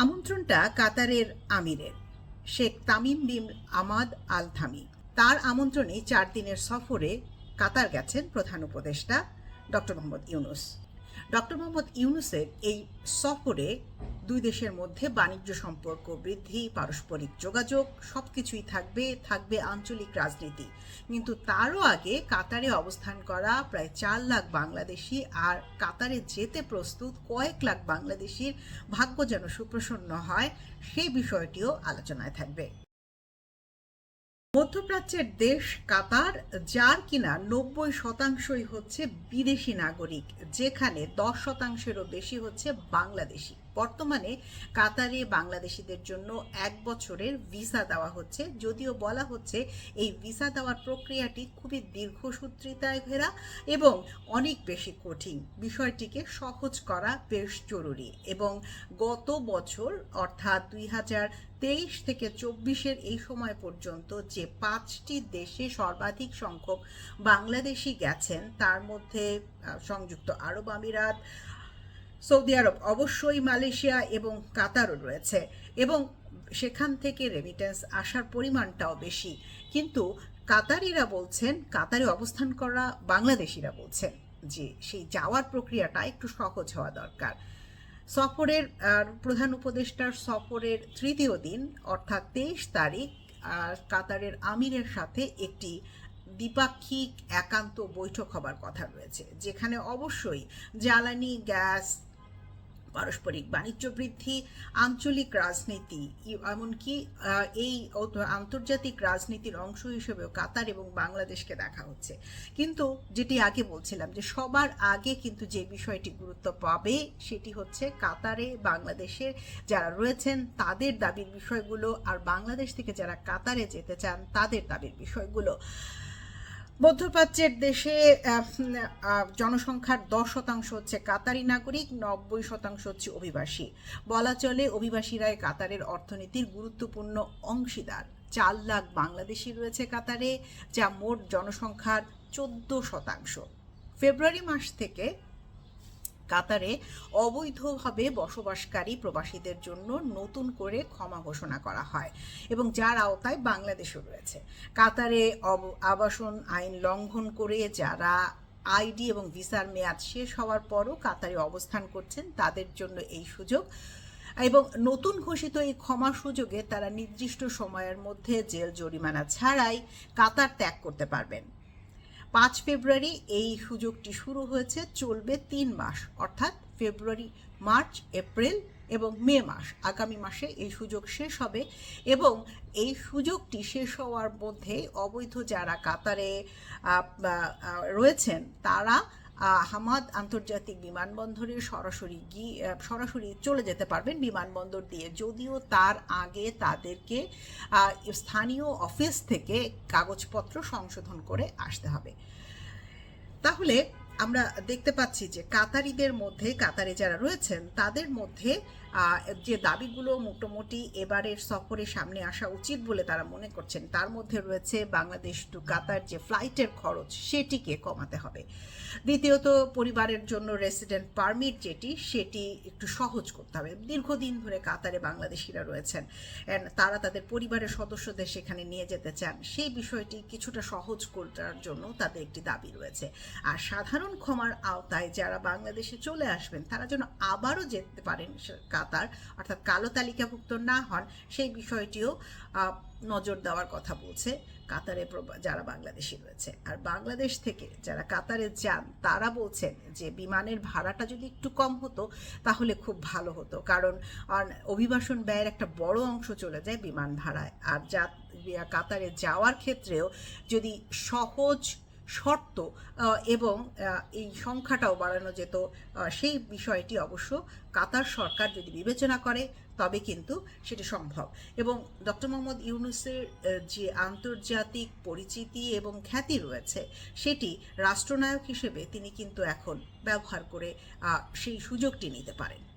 আমন্ত্রণটা কাতারের আমিরের। শেখ তামিম বিন আমাদ আল থামি তার আমন্ত্রণে চার দিনের সফরে কাতার গেছেন প্রধান উপদেষ্টা ডক্টর মোহাম্মদ ইউনুস। ডক্টর মোহাম্মদ ইউনুসের এই সফরে দুই দেশের মধ্যে বাণিজ্য সম্পর্ক বৃদ্ধি, পারস্পরিক যোগাযোগ সব কিছুই থাকবে থাকবে আঞ্চলিক রাজনীতি। কিন্তু তারও আগে কাতারে অবস্থান করা প্রায় চার লাখ বাংলাদেশি আর কাতারে যেতে প্রস্তুত কয়েক লাখ বাংলাদেশির ভাগ্য যেন সুপ্রসন্ন হয় সেই বিষয়টিও আলোচনায় থাকবে। মধ্যপ্রাচ্যের দেশ কাতার, যার কিনা নব্বই শতাংশই হচ্ছে বিদেশি নাগরিক, যেখানে দশ শতাংশেরও বেশি হচ্ছে বাংলাদেশি। বর্তমানে কাতারে বাংলাদেশিদের জন্য এক বছরের ভিসা দেওয়া হচ্ছে। যদিও বলা হচ্ছে এই ভিসা দেওয়ার প্রক্রিয়াটি খুবই দীর্ঘসূত্রিতায় ঘেরা এবং অনেক বেশি কঠিন। বিষয়টিকে সহজ করা বেশ জরুরি এবং গত বছর অর্থাৎ দুই হাজার তেইশ থেকে চব্বিশের এই সময় পর্যন্ত যে পাঁচটি দেশে সর্বাধিক সংখ্যক বাংলাদেশি গেছেন, তার মধ্যে সংযুক্ত আরব আমিরাত সৌদি আরব অবশ্যই মালয়েশিয়া এবং কাতারও রয়েছে এবং সেখান থেকে রেমিটেন্স আসার পরিমাণটাও বেশি। কিন্তু কাতারিরা বলছেন, কাতারে অবস্থান করা বাংলাদেশিরা বলছেন যে সেই যাওয়ার প্রক্রিয়াটা একটু সহজ হওয়া দরকার। সফরের প্রধান উপদেষ্টার সফরের তৃতীয় দিন, অর্থাৎ তেইশ তারিখ কাতারের আমিরের সাথে একটি দ্বিপাক্ষিক একান্ত বৈঠক হবার কথা রয়েছে, যেখানে অবশ্যই জ্বালানি, গ্যাস পারস্পরিক বাণিজ্য বৃদ্ধি, আঞ্চলিক রাজনীতি এমনকি এই আন্তর্জাতিক রাজনীতির অংশ হিসেবেও কাতার এবং বাংলাদেশকে দেখা হচ্ছে। কিন্তু যেটি আগে বলছিলাম যে সবার আগে কিন্তু যে বিষয়টি গুরুত্ব পাবে সেটি হচ্ছে কাতারে বাংলাদেশের যারা রয়েছেন তাদের দাবির বিষয়গুলো, আর বাংলাদেশ থেকে যারা কাতারে যেতে চান তাদের দাবির বিষয়গুলো। মধ্যপ্রাচ্যের দেশে জনসংখ্যার দশ শতাংশ হচ্ছে কাতারি নাগরিক, নব্বই শতাংশ হচ্ছে অভিবাসী। বলা চলে অভিবাসীরাই কাতারের অর্থনীতির গুরুত্বপূর্ণ অংশীদার। চার লাখ বাংলাদেশি রয়েছে কাতারে, যা মোট জনসংখ্যার চোদ্দ শতাংশ। ফেব্রুয়ারি মাস থেকে কাতারে অবৈধভাবে বসবাসকারী প্রবাসীদের জন্য নতুন করে ক্ষমা ঘোষণা করা হয় এবং যার আওতায় বাংলাদেশও রয়েছে। কাতারে আবাসন আইন লঙ্ঘন করে যারা আইডি এবং ভিসার মেয়াদ শেষ হওয়ার পরও কাতারে অবস্থান করছেন, তাদের জন্য এই সুযোগ। এবং নতুন ঘোষিত এই ক্ষমা সুযোগে তারা নির্দিষ্ট সময়ের মধ্যে জেল জরিমানা ছাড়াই কাতার ত্যাগ করতে পারবেন। পাঁচ ফেব্রুয়ারি এই সুযোগটি শুরু হয়েছে, চলবে তিন মাস, অর্থাৎ ফেব্রুয়ারি, মার্চ, এপ্রিল এবং মে মাস। আগামী মাসে এই সুযোগ শেষ হবে এবং এই সুযোগটি শেষ হওয়ার মধ্যে অবৈধ যারা কাতারে রয়েছেন, তারা আহ, হামাদ আন্তর্জাতিক বিমানবন্দরে সরাসরি গিয়ে সরাসরি চলে যেতে পারবেন বিমানবন্দর দিয়ে। যদিও তার আগে তাদেরকে স্থানীয় অফিস থেকে কাগজপত্র সংশোধন করে আসতে হবে। তাহলে আমরা দেখতে পাচ্ছি যে কাতারিদের মধ্যে কাতারে যারা রয়েছেন তাদের মধ্যে যে দাবিগুলো মোটামুটি এবারের সফরে সামনে আসা উচিত বলে তারা মনে করছেন, তার মধ্যে রয়েছে বাংলাদেশ টু কাতার যে ফ্লাইটের খরচ সেটিকে কমাতে হবে। দ্বিতীয়ত, পরিবারের জন্য রেসিডেন্ট পারমিট যেটি, সেটি একটু সহজ করতে হবে। দীর্ঘদিন ধরে কাতারে বাংলাদেশিরা রয়েছেন তারা তাদের পরিবারের সদস্যদের সেখানে নিয়ে যেতে চান, সেই বিষয়টি কিছুটা সহজ করার জন্য তাদের একটি দাবি রয়েছে। আর সাধারণ ক্ষমার আওতায় যারা বাংলাদেশে চলে আসবেন, তারা যেন আবারও যেতে পারেন সে- কাতার অর্থাৎ কালো তালিকাভুক্ত না হন, সেই বিষয়টিও নজর দেওয়ার কথা বলছে কাতারে যারা বাংলাদেশি রয়েছে। আর বাংলাদেশ থেকে যারা কাতারে যান, তারা বলছেন যে বিমানের ভাড়াটা যদি একটু কম হতো, তাহলে খুব ভালো হতো। কারণ অভিবাসন ব্যয়ের একটা বড় অংশ চলে যায় বিমান ভাড়ায়। আর যা, কাতারে যাওয়ার ক্ষেত্রেও যদি সহজ শর্ত এবং এই সংখ্যাটাও বাড়ানো যেত সেই বিষয়টি অবশ্য কাতার সরকার যদি বিবেচনা করে, তবে কিন্তু সেটি সম্ভব। এবং ডক্টর মোহাম্মদ ইউনুসের যে আন্তর্জাতিক পরিচিতি এবং খ্যাতি রয়েছে, সেটি রাষ্ট্রনায়ক হিসেবে তিনি কিন্তু এখন ব্যবহার করে সেই সুযোগটি নিতে পারেন।